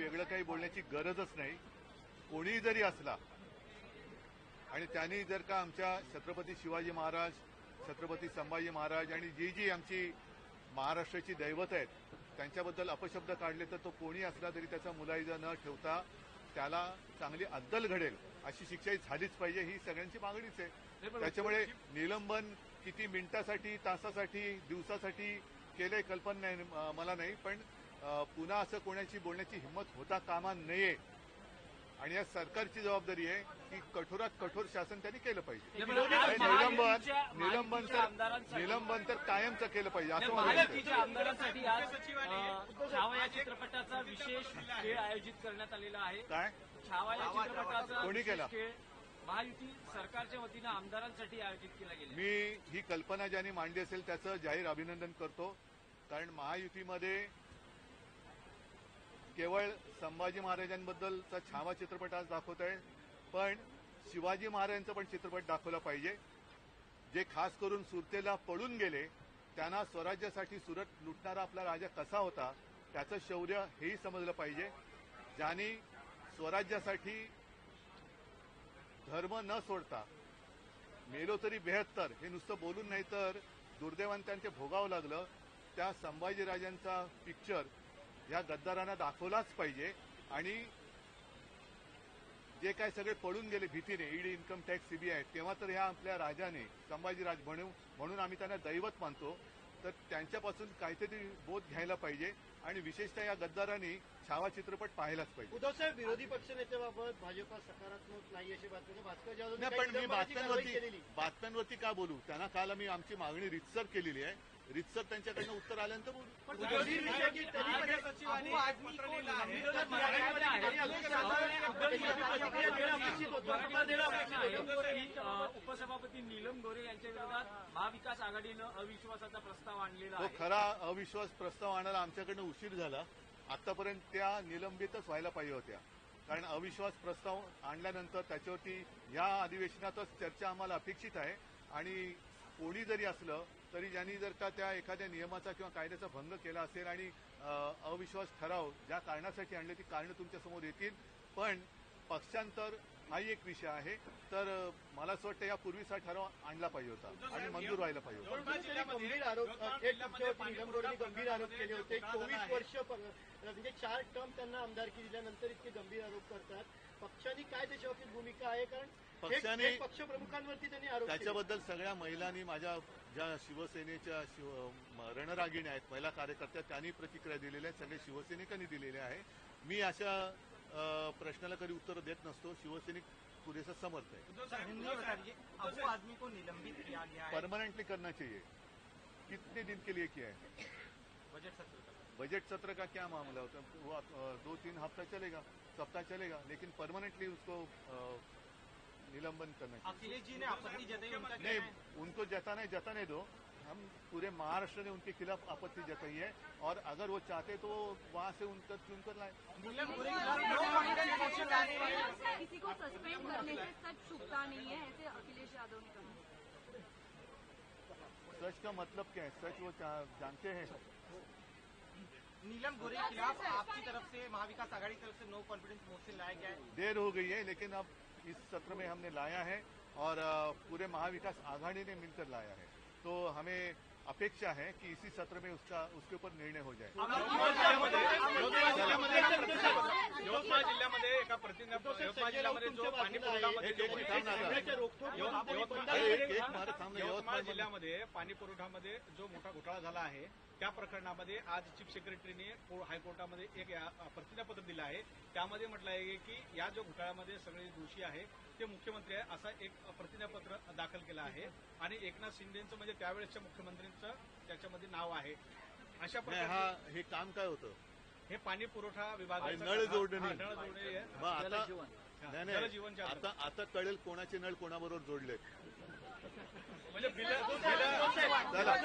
वेगळं काही बोलण्याची गरजच नाही. कोणीही जरी असला आणि त्यांनी जर का आमच्या छत्रपती शिवाजी महाराज छत्रपती संभाजी महाराज आणि जी जी आमची महाराष्ट्राची दैवत आहेत त्यांच्याबद्दल अपशब्द काढले तर तो कोणी असला तरी त्याचा मुलाहिजा न ठेवता त्याला चांगली अद्दल घडेल अशी शिक्षा झालीच पाहिजे ही सगळ्यांची मागणीच आहे. त्याच्यामुळे निलंबन किती मिनिटासाठी तासासाठी दिवसासाठी केलंय कल्पना नाही मला नाही पण पुन्हा असं कोणाची बोलण्याची हिंमत होता कामा नये. आणि या सरकारची जबाबदारी आहे की कठोरात कठोर शासन त्यांनी केलं पाहिजे. निलंबन निलंबन तर निलंबन तर कायमचं केलं पाहिजे असं मला चित्रपटाचा विशेष खेळ आयोजित करण्यात आलेला आहे. काय? छावा या चित्रपटाचा कोणी केला? महायुती सरकारच्या वतीनं आमदारांसाठी आयोजित केला गेला मी ही कल्पना ज्यांनी मांडली असेल त्याचं जाहीर अभिनंदन करतो. कारण महायुतीमध्ये केवळ संभाजी महाराजांबद्दलचा छावा चित्रपट आज दाखवत आहे पण शिवाजी महाराजांचा पण चित्रपट दाखवला पाहिजे. जे खास करून सुरतेला पळून गेले त्यांना स्वराज्यासाठी सुरत लुटणारा आपला राजा कसा होता त्याचं शौर्य हेही समजलं पाहिजे. ज्यांनी स्वराज्यासाठी धर्म न सोडता मेलो तरी बेहत्तर हे नुसतं बोलून नाही तर दुर्दैवान त्यांचे भोगावं लागलं. त्या संभाजीराजांचा पिक्चर ह्या गद्दारांना दाखवलाच पाहिजे. आणि जे काय सगळे पळून गेले भीतीने ईडी इन्कम टॅक्स सीबीआय तेव्हा तर ह्या आपल्या राजाने संभाजीराज म्हणून म्हणून आम्ही त्यांना दैवत मानतो. तर त्यांच्यापासून काहीतरी बोध घ्यायला पाहिजे आणि विशेषतः या गद्दारांनी छावा चित्रपट पाहायलाच पाहिजे. उद्धव साहेब विरोधी पक्षनेत्याबाबत भाजपा सकारात्मक नाही अशी बातमी. पण मी बातम्यांवरती बातम्यांवरती का बोलू? त्यांना काल आम्ही आमची मागणी रितसर केलेली आहे. रितसर त्यांच्याकडनं उत्तर आल्यानंतर उपसभापती नीलम गोरे यांच्या विरोधात महाविकास आघाडीनं अविश्वासाचा प्रस्ताव आणलेला खरा अविश्वास प्रस्ताव आणायला आमच्याकडनं उशीर झाला आतापर्यंत त्या निलंबितच व्हायला पाहिजे होत्या कारण अविश्वास प्रस्ताव आणल्यानंतर त्याच्यावरती या अधिवेशनातच चर्चा आम्हाला अपेक्षित आहे आणि कोणी जरी असलं तरी ज्यांनी जर का त्या एखाद्या नियमाचा किंवा कायद्याचा भंग केला असेल आणि अविश्वास ठराव ज्या कारणासाठी आणले ती कारणं तुमच्यासमोर येतील. पण पक्षांतर हाही एक विषय आहे. तर मला असं वाटतं यापूर्वीचा ठराव आणला पाहिजे होता आणि मंजूर व्हायला पाहिजे होता. गंभीर आरोप केले होते. चोवीस वर्ष म्हणजे चार टर्म त्यांना आमदारकी दिल्यानंतर इतके गंभीर आरोप करतात. पक्षांनी काय त्याच्यावरती भूमिका आहे? कारण पक्षाने- थेट पक्षप्रमुखांवरती त्यांनी आरोप केले. त्याच्याबद्दल सगळ्या महिलांनी माझ्या ज्या शिवसेनेच्या शिव रणरागिण्या आहेत महिला कार्यकर्त्या त्यांनी प्रतिक्रिया दिलेल्या आहेत सगळे शिवसैनिकांनी दिलेल्या आहे. मी अशा प्रश्नाला कधी उत्तर देत नसतो. शिवसैनिक पुरेसा समर्थ आहे. हिंदी में बताइए अबू आदमी को निलंबित किया गया है। परमानेंटली करना चाहिए। कितने दिन के लिए किया है? बजट सत्र का बजट सत्र का क्या मामला होता है वो दो तीन हफ़्ता चलेगा सप्ताह चलेगा लेकिन परमानेंटली उसको निलंबन करना अखिलेश जी ने आपत्ति जताई नहीं है उनको जताने जताने दो हम पूरे महाराष्ट्र ने उनके खिलाफ आपत्ति जताई है और अगर वो चाहते तो वहाँ से उनका चुनकर लाए किसी को सस्पेंड करने से सच छुपता नहीं है ऐसे अखिलेश यादव ने कहा सच का मतलब क्या है? सच वो जानते हैं? नीलम गोरे के खिलाफ आपकी तरफ़ से महाविकास आघाड़ी की तरफ़ से नो कॉन्फिडेंस मोशन लाया गया है। देर हो गई है लेकिन अब इस सत्र में हमने लाया है और पूरे महाविकास आघाड़ी ने मिलकर लाया है। तो हमें अपेक्षा है कि इसी सत्र में उसका उसके ऊपर निर्णय हो जाए। यवतमाळ जिल्ह्यामध्ये एका प्रतिनिधी यवतमाळ जिल्ह्यामध्ये जो पाणी पुरवठामध्ये जो यवतमाळ- जिल्ह्यामध्ये पाणी मोठा घोटाळा झाला आहे त्या प्रकरणामध्ये आज चीफ सेक्रेटरीने हायकोर्टामध्ये एक प्रतिज्ञापत्र दिलं आहे. त्यामध्ये म्हटलं आहे की या जो घोटाळ्यामध्ये सगळे दोषी आहे ते मुख्यमंत्री आहे असा एक प्रतिज्ञापत्र दाखल केलं आहे. आणि एकनाथ शिंदेचं म्हणजे त्यावेळेसच्या मुख्यमंत्र्यांचं त्याच्यामध्ये नाव आहे. अशा नाही हा प्रकारे हे काम काय होतं? हे पाणी पुरवठा विभागाचं आणि नळ जोडणी. हा, नळ जोडणी आहे. मग आता हा, नाही नाही. जलजीवनच्या आता आता कळेल कोणाचे नळ कोणाबरोबर जोडले. म्हणजे बिल बिल चला